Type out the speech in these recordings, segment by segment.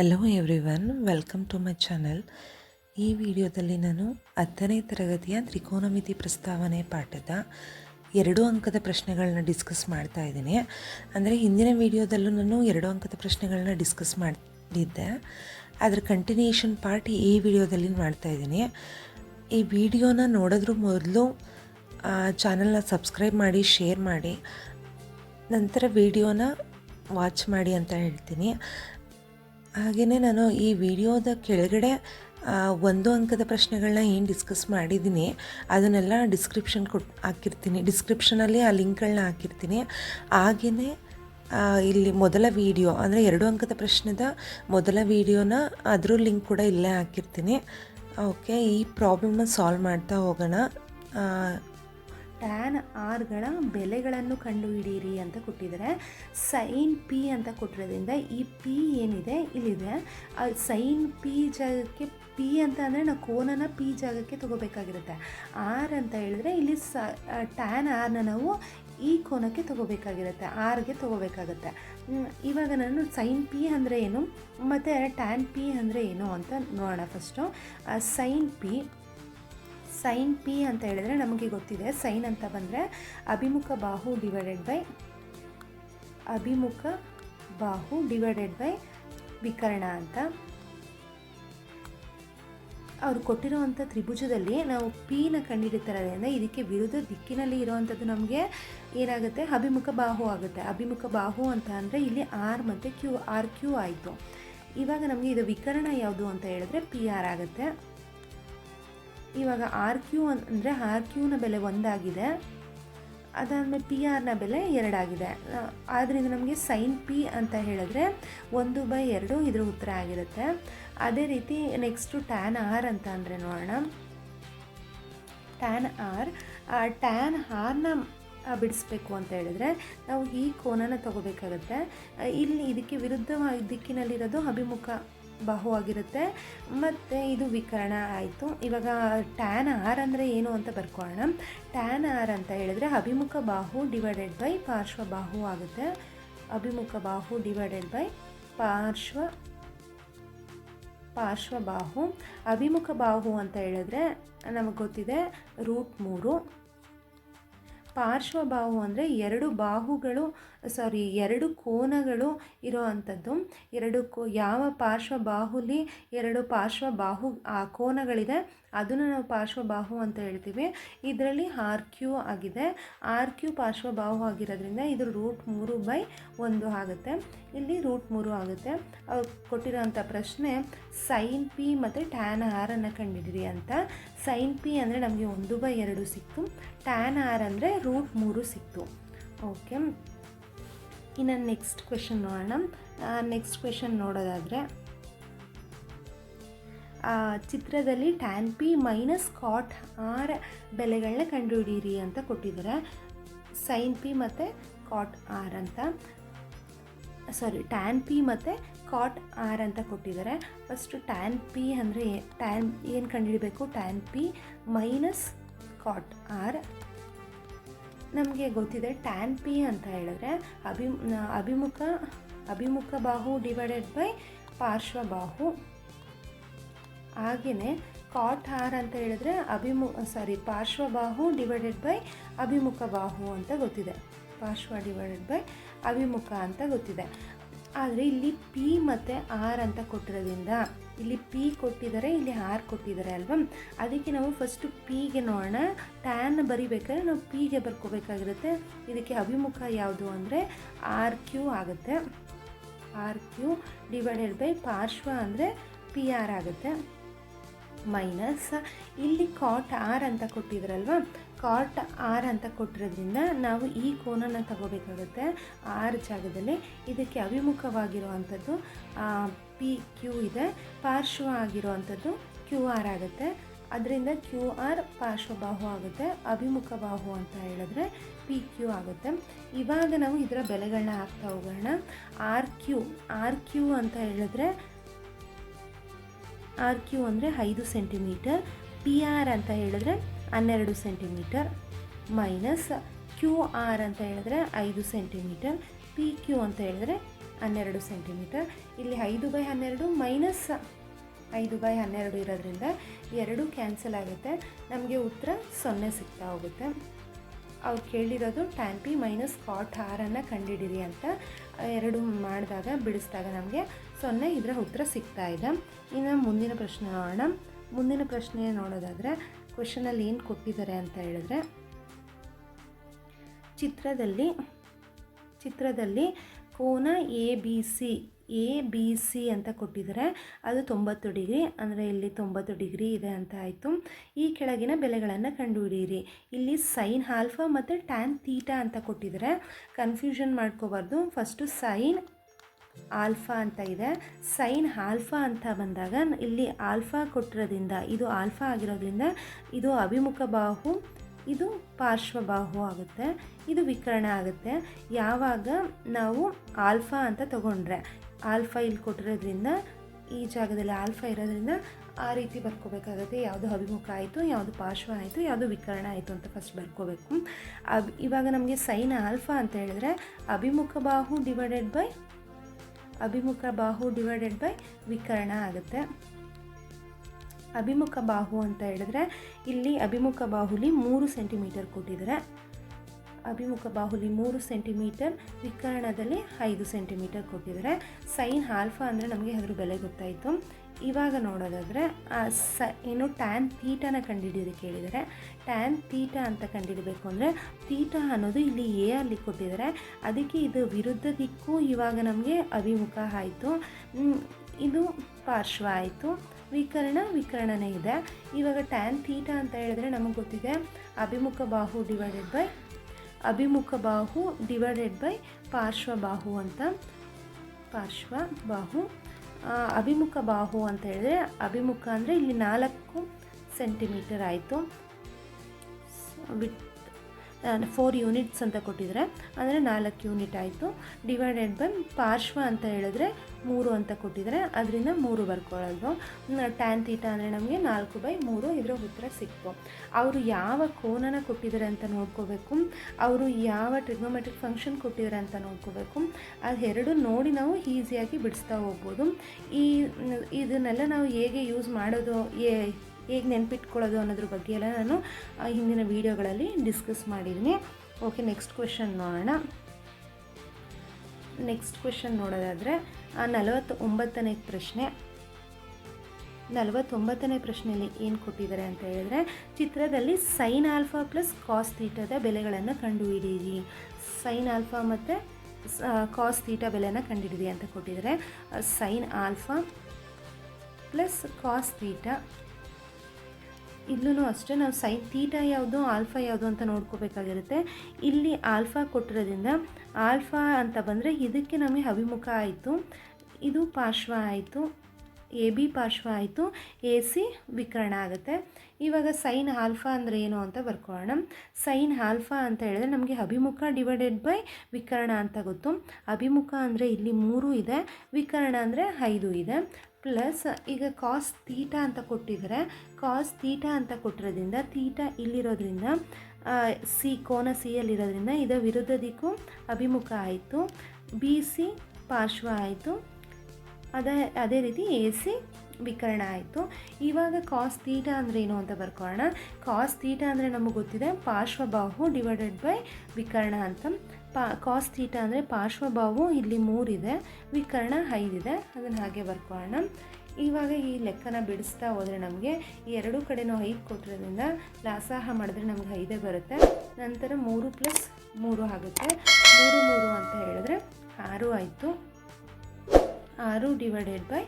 Hello everyone welcome to my channel ಈ ವಿಡಿಯೋದಲ್ಲಿ ನಾನು ಹತ್ತನೇ ತರಗತಿಯ ತ್ರಿಕೋನಮಿತಿ ಪ್ರಸ್ತಾವನೆ ಪಾಠದ ಎರಡು ಅಂಕದ ಪ್ರಶ್ನೆಗಳನ್ನ ಡಿಸ್ಕಸ್ ಮಾಡ್ತಾ ಇದ್ದೀನಿ. ಅಂದರೆ ಹಿಂದಿನ ವಿಡಿಯೋದಲ್ಲೂ ನಾನು ಎರಡು ಅಂಕದ ಪ್ರಶ್ನೆಗಳನ್ನ ಡಿಸ್ಕಸ್ ಮಾಡಿದ್ದೆ. ಅದರ ಕಂಟಿನ್ಯೂಷನ್ ಪಾರ್ಟ್ ಈ ವಿಡಿಯೋದಲ್ಲಿ ಮಾಡ್ತಾ ಇದ್ದೀನಿ. ಈ ವಿಡಿಯೋನ ನೋಡೋದ್ರ ಮೊದಲು ಚಾನಲ್ನ ಸಬ್ಸ್ಕ್ರೈಬ್ ಮಾಡಿ ಶೇರ್ ಮಾಡಿ, ನಂತರ ವಿಡಿಯೋನ ವಾಚ್ ಮಾಡಿ ಅಂತ ಹೇಳ್ತೀನಿ. ಹಾಗೆಯೇ ನಾನು ಈ ವಿಡಿಯೋದ ಕೆಳಗಡೆ ಒಂದು ಅಂಕದ ಪ್ರಶ್ನೆಗಳನ್ನ ಏನು ಡಿಸ್ಕಸ್ ಮಾಡಿದ್ದೀನಿ, ಅದನ್ನೆಲ್ಲ ಡಿಸ್ಕ್ರಿಪ್ಷನ್ ಕೊಟ್ಟು ಹಾಕಿರ್ತೀನಿ. ಡಿಸ್ಕ್ರಿಪ್ಷನಲ್ಲಿ ಆ ಲಿಂಕ್ಗಳನ್ನ ಹಾಕಿರ್ತೀನಿ. ಹಾಗೆಯೇ ಇಲ್ಲಿ ಮೊದಲ ವಿಡಿಯೋ ಅಂದರೆ ಎರಡು ಅಂಕದ ಪ್ರಶ್ನೆದ ಮೊದಲ ವಿಡಿಯೋನ ಅದ್ರ ಲಿಂಕ್ ಕೂಡ ಇಲ್ಲೇ ಹಾಕಿರ್ತೀನಿ. ಓಕೆ ಈ ಪ್ರಾಬ್ಲಮ್ನ ಸಾಲ್ವ್ ಮಾಡ್ತಾ ಹೋಗೋಣ. ಆ, ಟ್ಯಾನ್ ಆರ್ಗಳ ಬೆಲೆಗಳನ್ನು ಕಂಡುಹಿಡಿಯಿರಿ ಅಂತ ಕೊಟ್ಟಿದ್ದಾರೆ. ಸೈನ್ ಪಿ ಅಂತ ಕೊಟ್ಟಿರೋದ್ರಿಂದ ಈ ಪಿ ಏನಿದೆ? ಇಲ್ಲಿದೆ. ಸೈನ್ ಪಿ ಜಾಗಕ್ಕೆ ಪಿ ಅಂತ ಅಂದರೆ ನಾವು ಕೋನನ ಪಿ ಜಾಗಕ್ಕೆ ತಗೋಬೇಕಾಗಿರುತ್ತೆ. ಆರ್ ಅಂತ ಹೇಳಿದ್ರೆ ಇಲ್ಲಿ ಸ ಟ್ಯಾನ್ ಆರ್ನ ನಾವು ಈ ಕೋನಕ್ಕೆ ತಗೋಬೇಕಾಗಿರುತ್ತೆ. ಆರ್ಗೆ ತಗೋಬೇಕಾಗುತ್ತೆ. ಇವಾಗ ನಾನು ಸೈನ್ ಪಿ ಅಂದರೆ ಏನು? ಮತ್ತು ಟ್ಯಾನ್ ಪಿ ಅಂದರೆ ಏನು ಅಂತ ನೋಡೋಣ first sine P sine P ಅಂತ ಹೇಳಿದ್ರೆ ನಮಗೆ ಗೊತ್ತಿದೆ. ಸೈನ್ ಅಂತ ಬಂದರೆ ಅಭಿಮುಖ ಬಾಹು ಡಿವೈಡೆಡ್ ಬೈ ಅಭಿಮುಖ ಬಾಹು ಡಿವೈಡೆಡ್ ಬೈ ವಿಕರ್ಣ ಅಂತ. ಅವರು ಕೊಟ್ಟಿರುವಂಥ ತ್ರಿಭುಜದಲ್ಲಿ ನಾವು ಪಿನ ಕಂಡುಹಿಡಿತಾರೋದ್ರಿಂದ ಇದಕ್ಕೆ ವಿರುದ್ಧ ದಿಕ್ಕಿನಲ್ಲಿ ಇರೋವಂಥದ್ದು ನಮಗೆ ಏನಾಗುತ್ತೆ? ಅಭಿಮುಖ ಬಾಹು ಆಗುತ್ತೆ. ಅಭಿಮುಖ ಬಾಹು ಅಂತ ಅಂದರೆ ಇಲ್ಲಿ ಆರ್ ಮತ್ತು ಕ್ಯೂ ಆರ್ ಕ್ಯೂ ಆಯಿತು. ಇವಾಗ ನಮಗೆ ಇದು ವಿಕರಣ ಯಾವುದು ಅಂತ ಹೇಳಿದ್ರೆ ಪಿ ಆರ್ ಆಗುತ್ತೆ. ಇವಾಗ ಆರ್ ಕ್ಯೂ ಅಂದರೆ ಆರ್ ಕ್ಯೂನ ಬೆಲೆ ಒಂದಾಗಿದೆ. ಅದಾದಮೇಲೆ ಪಿ ಆರ್ನ ಬೆಲೆ ಎರಡಾಗಿದೆ. ಆದ್ದರಿಂದ ನಮಗೆ ಸೈನ್ ಪಿ ಅಂತ ಹೇಳಿದ್ರೆ ಒಂದು ಬೈ ಎರಡು ಇದ್ರ ಉತ್ತರ ಆಗಿರುತ್ತೆ. ಅದೇ ರೀತಿ ನೆಕ್ಸ್ಟು ಟ್ಯಾನ್ ಆರ್ ಅಂತ ಅಂದರೆ ನೋಡೋಣ. ಟ್ಯಾನ್ ಆರ್ ಟ್ಯಾನ್ ಆರ್ನ ಬಿಡಿಸ್ಬೇಕು ಅಂತ ಹೇಳಿದ್ರೆ ನಾವು ಈ ಕೋನನ ತಗೋಬೇಕಾಗುತ್ತೆ. ಇಲ್ಲಿ ಇದಕ್ಕೆ ವಿರುದ್ಧವಾಗಿ ದಿಕ್ಕಿನಲ್ಲಿರೋದು ಅಭಿಮುಖ ಬಾಹು ಆಗಿರುತ್ತೆ ಮತ್ತು ಇದು ವಿಕರಣ ಆಯಿತು. ಇವಾಗ ಟ್ಯಾನ್ ಆರ್ ಅಂದರೆ ಏನು ಅಂತ ಬರ್ಕೊಳ್ಳೋಣ. ಟ್ಯಾನ್ ಆರ್ ಅಂತ ಹೇಳಿದ್ರೆ ಅಭಿಮುಖ ಬಾಹು ಡಿವೈಡೆಡ್ ಬೈ ಪಾರ್ಶ್ವ ಬಾಹು ಆಗುತ್ತೆ. ಅಭಿಮುಖ ಬಾಹು ಡಿವೈಡೆಡ್ ಬೈ ಪಾರ್ಶ್ವ ಪಾರ್ಶ್ವಬಾಹು ಅಭಿಮುಖ ಬಾಹು ಅಂತ ಹೇಳಿದ್ರೆ ನಮಗೆ ಗೊತ್ತಿದೆ ರೂಟ್ ಮೂರು. ಪಾರ್ಶ್ವಬಾಹು ಅಂದರೆ ಎರಡು ಬಾಹುಗಳು ಸಾರಿ ಎರಡು ಕೋನಗಳು ಇರೋ ಅಂಥದ್ದು ಎರಡು ಕೋ, ಯಾವ ಪಾರ್ಶ್ವಬಾಹುಲಿ ಎರಡು ಪಾರ್ಶ್ವಬಾಹು, ಆ ಕೋನಗಳಿದೆ. ಅದನ್ನು ನಾವು ಪಾರ್ಶ್ವಬಾಹು ಅಂತ ಹೇಳ್ತೀವಿ. ಇದರಲ್ಲಿ ಆರ್ ಕ್ಯೂ ಆಗಿದೆ. ಆರ್ ಕ್ಯೂ ಪಾರ್ಶ್ವಬಾಹು ಆಗಿರೋದ್ರಿಂದ ಇದು ರೂಟ್ ಮೂರು ಬೈ ಒಂದು ಆಗುತ್ತೆ. ಇಲ್ಲಿ ರೂಟ್ ಮೂರು ಆಗುತ್ತೆ. ಅವ್ರು ಕೊಟ್ಟಿರೋಂಥ ಪ್ರಶ್ನೆ ಸೈನ್ ಪಿ ಮತ್ತು ಟ್ಯಾನ್ ಆರನ್ನು ಕಂಡಿಡಿರಿ ಅಂತ. ಸೈನ್ ಪಿ ಅಂದರೆ ನಮಗೆ ಒಂದು ಬೈ ಎರಡು ಸಿಕ್ತು. ಟ್ಯಾನ್ ಆರ್ ಅಂದರೆ ರೂಟ್ ಮೂರು ಸಿಕ್ತು. ಓಕೆ. ಇನ್ನು ನೆಕ್ಸ್ಟ್ ಕ್ವೆಶನ್ ನೋಡೋಣ. ನೆಕ್ಸ್ಟ್ ಕ್ವೆಶನ್ ನೋಡೋದಾದರೆ ಚಿತ್ರದಲ್ಲಿ tan P minus cot R ಬೆಲೆಗಳನ್ನ ಕಂಡುಹಿಡಿಯಿರಿ ಅಂತ ಕೊಟ್ಟಿದ್ದಾರೆ. ಸೈನ್ ಪಿ ಮತ್ತು ಕಾಟ್ ಆರ್ ಅಂತ. ಸಾರಿ ಟ್ಯಾನ್ ಪಿ ಮತ್ತು ಕಾಟ್ ಆರ್ ಅಂತ ಕೊಟ್ಟಿದ್ದಾರೆ. ಫಸ್ಟು ಟ್ಯಾನ್ ಪಿ ಅಂದರೆ ಟ್ಯಾನ್ ಏನು ಕಂಡುಹಿಡಬೇಕು? Tan P minus cot R ನಮಗೆ ಗೊತ್ತಿದೆ ಟ್ಯಾನ್ ಪಿ ಅಂತ ಹೇಳಿದ್ರೆ ಅಭಿ ಅಭಿಮುಖ ಅಭಿಮುಖ ಬಾಹು ಡಿವೈಡೆಡ್ ಬೈ ಪಾರ್ಶ್ವಬಾಹು ಹಾಗೆಯೇ ಕಾಟ್ ಹಾರ್ ಅಂತ ಹೇಳಿದ್ರೆ ಅಭಿಮು ಸಾರಿ ಪಾರ್ಶ್ವಬಾಹು ಡಿವೈಡೆಡ್ ಬೈ ಅಭಿಮುಖ ಬಾಹು ಅಂತ ಗೊತ್ತಿದೆ. ಪಾರ್ಶ್ವ ಡಿವೈಡೆಡ್ ಬೈ ಅಭಿಮುಖ ಅಂತ ಗೊತ್ತಿದೆ. ಆದರೆ ಇಲ್ಲಿ ಪಿ ಮತ್ತು ಆರ್ ಅಂತ ಕೊಟ್ಟಿರೋದ್ರಿಂದ, ಇಲ್ಲಿ ಪಿ ಕೊಟ್ಟಿದ್ದಾರೆ, ಇಲ್ಲಿ ಆರ್ ಕೊಟ್ಟಿದ್ದಾರೆ ಅಲ್ವಾ? ಅದಕ್ಕೆ ನಾವು ಫಸ್ಟು ಪಿಗೆ ನೋಡೋಣ. ಟ್ಯಾನ್ ಬರಿಬೇಕಾದ್ರೆ ನಾವು ಪಿಗೆ ಬರ್ಕೋಬೇಕಾಗಿರುತ್ತೆ. ಇದಕ್ಕೆ ಅಭಿಮುಖ ಯಾವುದು ಅಂದರೆ ಆರ್ ಕ್ಯೂ ಆಗುತ್ತೆ. ಆರ್ ಕ್ಯೂ ಡಿವೈಡೆಡ್ ಬೈ ಪಾರ್ಶ್ವ ಅಂದರೆ ಪಿ ಆರ್ ಆಗುತ್ತೆ. ಮೈನಸ್. ಇಲ್ಲಿ ಕಾಟ್ ಆರ್ ಅಂತ ಕೊಟ್ಟಿದ್ರಲ್ವ? ಕಾಟ್ ಆರ್ ಅಂತ ಕೊಟ್ಟಿರೋದ್ರಿಂದ ನಾವು ಈ ಕೋನನ ತಗೋಬೇಕಾಗುತ್ತೆ. ಆರ್ ಜಾಗದಲ್ಲಿ ಇದಕ್ಕೆ ಅಭಿಮುಖವಾಗಿರುವಂಥದ್ದು ಪಿ ಕ್ಯೂ ಇದೆ. ಪಾರ್ಶ್ವ ಆಗಿರುವಂಥದ್ದು ಕ್ಯೂ ಆರ್ ಆಗುತ್ತೆ. ಅದರಿಂದ ಕ್ಯೂ ಆರ್ ಪಾರ್ಶ್ವಬಾಹು ಆಗುತ್ತೆ, ಅಭಿಮುಖ ಬಾಹು ಅಂತ ಹೇಳಿದ್ರೆ ಪಿ ಕ್ಯೂ ಆಗುತ್ತೆ. ಇವಾಗ ನಾವು ಇದರ ಬೆಲೆಗಳನ್ನ ಹಾಕ್ತಾ ಹೋಗೋಣ. ಆರ್ ಕ್ಯೂ ಆರ್ ಕ್ಯೂ ಅಂತ ಹೇಳಿದ್ರೆ ಆರ್ ಕ್ಯೂ ಅಂದರೆ ಐದು ಸೆಂಟಿಮೀಟರ್, ಪಿ ಆರ್ ಅಂತ ಹೇಳಿದ್ರೆ ಹನ್ನೆರಡು ಸೆಂಟಿಮೀಟರ್, ಮೈನಸ್ ಕ್ಯೂ ಆರ್ ಅಂತ ಹೇಳಿದ್ರೆ ಐದು ಸೆಂಟಿಮೀಟರ್, ಪಿ ಕ್ಯೂ ಅಂತ ಹೇಳಿದ್ರೆ ಹನ್ನೆರಡು ಸೆಂಟಿಮೀಟರ್. ಇಲ್ಲಿ ಐದು ಬೈ ಹನ್ನೆರಡು ಮೈನಸ್ ಐದು ಬೈ ಹನ್ನೆರಡು ಇರೋದ್ರಿಂದ ಎರಡು ಕ್ಯಾನ್ಸಲ್ ಆಗುತ್ತೆ. ನಮಗೆ ಉತ್ತರ ಸೊನ್ನೆ ಸಿಗ್ತಾ ಹೋಗುತ್ತೆ. ಅವ್ರು ಕೇಳಿರೋದು ಟ್ಯಾನ್ ಪಿ ಮೈನಸ್ ಕಾಟ್ ಆರನ್ನು ಕಂಡುಹಿಡಿರಿ ಅಂತ ಎರಡು ಮಾಡಿದಾಗ ಬಿಡಿಸಿದಾಗ ನಮಗೆ ಸೊನ್ನೆ ಇದರ ಉತ್ತರ ಸಿಗ್ತಾ ಇದೆ. ಇನ್ನು ಮುಂದಿನ ಪ್ರಶ್ನೆ ನೋಡೋಣ. ಮುಂದಿನ ಪ್ರಶ್ನೆ ನೋಡೋದಾದರೆ ಕ್ವಶನಲ್ಲಿ ಏನು ಕೊಟ್ಟಿದ್ದಾರೆ ಅಂತ ಹೇಳಿದ್ರೆ, ಚಿತ್ರದಲ್ಲಿ ಚಿತ್ರದಲ್ಲಿ ಕೋನ A B C A B C ಅಂತ ಕೊಟ್ಟಿದ್ದಾರೆ. ಅದು ತೊಂಬತ್ತು ಡಿಗ್ರಿ, ಅಂದರೆ ಇಲ್ಲಿ ತೊಂಬತ್ತು ಡಿಗ್ರಿ ಇದೆ ಅಂತ ಆಯಿತು. ಈ ಕೆಳಗಿನ ಬೆಲೆಗಳನ್ನು ಕಂಡುಹಿಡಿಯಿರಿ. ಇಲ್ಲಿ ಸೈನ್ ಆಲ್ಫಾ ಮತ್ತು ಟ್ಯಾನ್ ತೀಟಾ ಅಂತ ಕೊಟ್ಟಿದ್ದಾರೆ. ಕನ್ಫ್ಯೂಷನ್ ಮಾಡ್ಕೋಬಾರ್ದು. ಫಸ್ಟು ಸೈನ್ ಆಲ್ಫಾ ಅಂತ ಇದೆ. ಸೈನ್ ಆಲ್ಫಾ ಅಂತ ಬಂದಾಗ ಇಲ್ಲಿ ಆಲ್ಫಾ ಕೊಟ್ಟಿರೋದ್ರಿಂದ, ಇದು ಆಲ್ಫಾ ಆಗಿರೋದ್ರಿಂದ ಇದು ಅಭಿಮುಖ ಬಾಹು, ಇದು ಪಾರ್ಶ್ವಬಾಹು ಆಗುತ್ತೆ. ಇದು ವಿಕರ್ಣ ಆಗುತ್ತೆ. ಯಾವಾಗ ನಾವು ಆಲ್ಫಾ ಅಂತ ತಗೊಂಡ್ರೆ ಆಲ್ಫಾ ಇಲ್ಲಿ ಕೊಟ್ಟಿರೋದ್ರಿಂದ, ಈ ಜಾಗದಲ್ಲಿ ಆಲ್ಫಾ ಇರೋದ್ರಿಂದ ಆ ರೀತಿ ಬರ್ಕೋಬೇಕಾಗುತ್ತೆ. ಯಾವುದು ಅಭಿಮುಖ ಆಯಿತು, ಯಾವುದು ಪಾರ್ಶ್ವ ಆಯಿತು, ಯಾವುದು ವಿಕರಣ ಆಯಿತು ಅಂತ ಫಸ್ಟ್ ಬರ್ಕೋಬೇಕು. ಅಬ್, ಇವಾಗ ನಮಗೆ ಸೈನ್ ಆಲ್ಫಾ ಅಂತ ಹೇಳಿದ್ರೆ ಅಭಿಮುಖ ಬಾಹು ಡಿವೈಡೆಡ್ ಬೈ ಅಭಿಮುಖ ಬಾಹು ಡಿವೈಡೆಡ್ ಬೈ ವಿಕರ್ಣ ಆಗುತ್ತೆ. ಅಭಿಮುಖ ಬಾಹು ಅಂತ ಹೇಳಿದ್ರೆ ಇಲ್ಲಿ ಅಭಿಮುಖ ಬಾಹುಲಿ ಮೂರು ಸೆಂಟಿಮೀಟರ್ ಕೊಟ್ಟಿದ್ದಾರೆ. ಅಭಿಮುಖ ಬಾಹುಲಿ ಮೂರು ಸೆಂಟಿಮೀಟರ್, ವಿಕರ್ಣದಲ್ಲಿ ಐದು ಸೆಂಟಿಮೀಟರ್ ಕೊಟ್ಟಿದ್ದಾರೆ ಸೈನ್ ಆಲ್ಫಾ ಅಂದರೆ ನಮಗೆ ಅದ್ರ ಬೆಲೆ ಗೊತ್ತಾಯಿತು. ಇವಾಗ ನೋಡೋದಾದರೆ ಸ, ಏನು ಟ್ಯಾನ್ ತೀಟನ ಕಂಡುಹಿಡಿಯೋದು ಕೇಳಿದರೆ ಟ್ಯಾನ್ ತೀಟ ಅಂತ ಕಂಡುಹಿಡಬೇಕು ಅಂದರೆ ತೀಟ ಅನ್ನೋದು ಇಲ್ಲಿ ಎ ಅಲ್ಲಿ ಕೊಟ್ಟಿದ್ದಾರೆ. ಅದಕ್ಕೆ ಇದು ವಿರುದ್ಧ ದಿಕ್ಕು ಇವಾಗ ನಮಗೆ ಅಭಿಮುಖ ಆಯಿತು. ಇದು ಪಾರ್ಶ್ವ ಆಯಿತು. ವಿಕರ್ಣ ವಿಕರ್ಣನೇ ಇದೆ. ಇವಾಗ ಟ್ಯಾನ್ ತೀಟ ಅಂತ ಹೇಳಿದ್ರೆ ನಮಗೆ ಗೊತ್ತಿದೆ, ಅಭಿಮುಖ ಬಾಹು ಡಿವೈಡೆಡ್ ಬೈ ಅಭಿಮುಖ ಬಾಹು ಡಿವೈಡೆಡ್ ಬೈ ಪಾರ್ಶ್ವ ಬಾಹು ಅಂತ. ಪಾರ್ಶ್ವ ಬಾಹು. ಅಭಿಮುಖ ಬಾಹು ಅಂತ ಹೇಳಿದ್ರೆ ಅಭಿಮುಖ ಅಂದರೆ ಇಲ್ಲಿ ನಾಲ್ಕು ಸೆಂಟಿಮೀಟರ್ ಆಯಿತು. ವಿತ್ ಫೋರ್ ಯೂನಿಟ್ಸ್ ಅಂತ ಕೊಟ್ಟಿದ್ದಾರೆ ಅಂದರೆ ನಾಲ್ಕು ಯೂನಿಟ್ ಆಯಿತು. ಡಿವೈಡೆಡ್ ಬೈ ಪಾರ್ಶ್ವ ಅಂತ ಹೇಳಿದ್ರೆ ಮೂರು ಅಂತ ಕೊಟ್ಟಿದ್ದಾರೆ ಅದರಿಂದ ಮೂರು ಬರ್ಕೊಳ್ಳೋದು. ಟ್ಯಾನ್ ತೀಟ ಅಂದರೆ ನಮಗೆ ನಾಲ್ಕು ಬೈ ಮೂರು ಇದರ ಉತ್ತರ ಸಿಕ್ತು ಅವರು ಯಾವ ಕೋನನ ಕೊಟ್ಟಿದ್ದಾರೆ ಅಂತ ನೋಡ್ಕೋಬೇಕು. ಅವರು ಯಾವ ಟ್ರಿಗ್ನೋಮೆಟ್ರಿಕ್ ಫಂಕ್ಷನ್ ಕೊಟ್ಟಿದ್ದಾರೆ ಅಂತ ನೋಡ್ಕೋಬೇಕು. ಅದು ಎರಡು ನೋಡಿ ನಾವು ಈಸಿಯಾಗಿ ಬಿಡಿಸ್ತಾ ಹೋಗ್ಬೋದು. ಈ, ಇದನ್ನೆಲ್ಲ ನಾವು ಹೇಗೆ ಯೂಸ್ ಮಾಡೋದು, ಏ ಹೇಗೆ ನೆನಪಿಟ್ಕೊಳ್ಳೋದು ಅನ್ನೋದ್ರ ಬಗ್ಗೆ ಎಲ್ಲ ನಾನು ಹಿಂದಿನ ವೀಡಿಯೋಗಳಲ್ಲಿ ಡಿಸ್ಕಸ್ ಮಾಡಿದ್ದೀನಿ. ಓಕೆ ನೆಕ್ಸ್ಟ್ ಕ್ವೆಶನ್ ನೋಡೋಣ. ನೆಕ್ಸ್ಟ್ ಕ್ವೆಶನ್ ನೋಡೋದಾದರೆ ನಲವತ್ತೊಂಬತ್ತನೇ ಪ್ರಶ್ನೆ. ನಲವತ್ತೊಂಬತ್ತನೇ ಪ್ರಶ್ನೆಯಲ್ಲಿ ಏನು ಕೊಟ್ಟಿದ್ದಾರೆ ಅಂತ ಹೇಳಿದ್ರೆ, ಚಿತ್ರದಲ್ಲಿ ಸೈನ್ ಆಲ್ಫಾ ಪ್ಲಸ್ ಕಾಸ್ ತೀಟದ ಬೆಲೆಗಳನ್ನು ಕಂಡುಹಿಡಿಯಿರಿ. ಸೈನ್ ಆಲ್ಫಾ ಮತ್ತು ಕಾಸ್ ತೀಟ ಬೆಲೆನ ಕಂಡುಹಿಡಿದಿ ಅಂತ ಕೊಟ್ಟಿದ್ದಾರೆ. Sine alpha plus cos theta ಇಲ್ಲೂ ಅಷ್ಟೇ ನಾವು ಸೈನ್ ತೀಟ ಯಾವುದು, ಆಲ್ಫಾ ಯಾವುದು ಅಂತ ನೋಡ್ಕೋಬೇಕಾಗಿರುತ್ತೆ. ಇಲ್ಲಿ ಆಲ್ಫಾ ಕೊಟ್ಟಿರೋದ್ರಿಂದ ಆಲ್ಫಾ ಅಂತ ಬಂದರೆ ಇದಕ್ಕೆ ನಮಗೆ ಅಭಿಮುಖ ಆಯಿತು. ಇದು ಪಾರ್ಶ್ವ ಆಯಿತು. ಎ ಬಿ ಪಾರ್ಶ್ವ ಆಯಿತು. ಎ ಸಿ ವಿಕರ್ಣ ಆಗುತ್ತೆ. ಇವಾಗ ಸೈನ್ ಆಲ್ಫಾ ಅಂದರೆ ಏನು ಅಂತ ಬರ್ಕೊಳ್ಳೋಣ. ಸೈನ್ ಆಲ್ಫಾ ಅಂತ ಹೇಳಿದ್ರೆ ನಮಗೆ ಅಭಿಮುಖ ಡಿವೈಡೆಡ್ ಬೈ ವಿಕರ್ಣ ಅಂತ ಗೊತ್ತು. ಅಭಿಮುಖ ಅಂದರೆ ಇಲ್ಲಿ ಮೂರು ಇದೆ. ವಿಕರಣ ಅಂದರೆ ಐದು ಇದೆ. ಪ್ಲಸ್ ಈಗ ಕಾಸ್ ತೀಟ ಅಂತ ಕೊಟ್ಟಿದ್ದಾರೆ ಕಾಸ್ ತೀಟ ಅಂತ ಕೊಟ್ಟಿರೋದ್ರಿಂದ ತೀಟ ಇಲ್ಲಿರೋದ್ರಿಂದ ಸಿ ಕೋನ ಸಿ ಅಲ್ಲಿರೋದ್ರಿಂದ ಇದರ ವಿರುದ್ಧ ದಿಕ್ಕು ಅಭಿಮುಖ ಆಯಿತು. ಬಿ ಸಿ ಪಾರ್ಶ್ವ ಆಯಿತು. ಅದೇ ಅದೇ ರೀತಿ ಎ ಸಿ ವಿಕರ್ಣ ಆಯಿತು. ಇವಾಗ ಕಾಸ್ ತೀಟ ಅಂದರೆ ಏನು ಅಂತ ಬರ್ಕೊಳ್ಳೋಣ. ಕಾಸ್ ತೀಟ ಅಂದರೆ ನಮಗೆ ಗೊತ್ತಿದೆ ಪಾರ್ಶ್ವಬಾಹು ಡಿವೈಡೆಡ್ ಬೈ ವಿಕರ್ಣ ಅಂತ. ಪಾ ಕಾಸ್ ತೀಟ ಅಂದರೆ ಪಾರ್ಶ್ವಬಾಹು ಇಲ್ಲಿ ಮೂರಿದೆ ವಿಕರ್ಣ ಐದಿದೆ ಅದನ್ನು ಹಾಗೆ ಬರ್ಕೊಳ್ಳೋಣ. ಇವಾಗ ಈ ಲೆಕ್ಕನ ಬಿಡಿಸ್ತಾ ಹೋದರೆ ನಮಗೆ ಈ ಎರಡೂ ಕಡೆನೂ ಐದು ಕೊಟ್ಟಿರೋದ್ರಿಂದ ಲಾಸಾಹ ಮಾಡಿದ್ರೆ ನಮ್ಗೆ ಐದೇ ಬರುತ್ತೆ. ನಂತರ ಮೂರು ಪ್ಲಸ್ ಮೂರು ಆಗುತ್ತೆ. ಮೂರು ಮೂರು ಅಂತ ಹೇಳಿದ್ರೆ ಆರು ಆಯಿತು. ಆರು ಡಿವೈಡೆಡ್ ಬೈ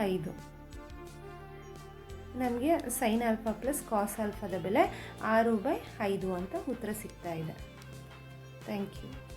ಐದು. ನಮಗೆ ಸೈನ್ ಆಲ್ಫಾ ಪ್ಲಸ್ ಕಾಸ್ ಆಲ್ಫಾದ ಬೆಲೆ ಆರು ಬೈ ಐದು ಅಂತ ಉತ್ತರ ಸಿಗ್ತಾ ಇದೆ. Thank you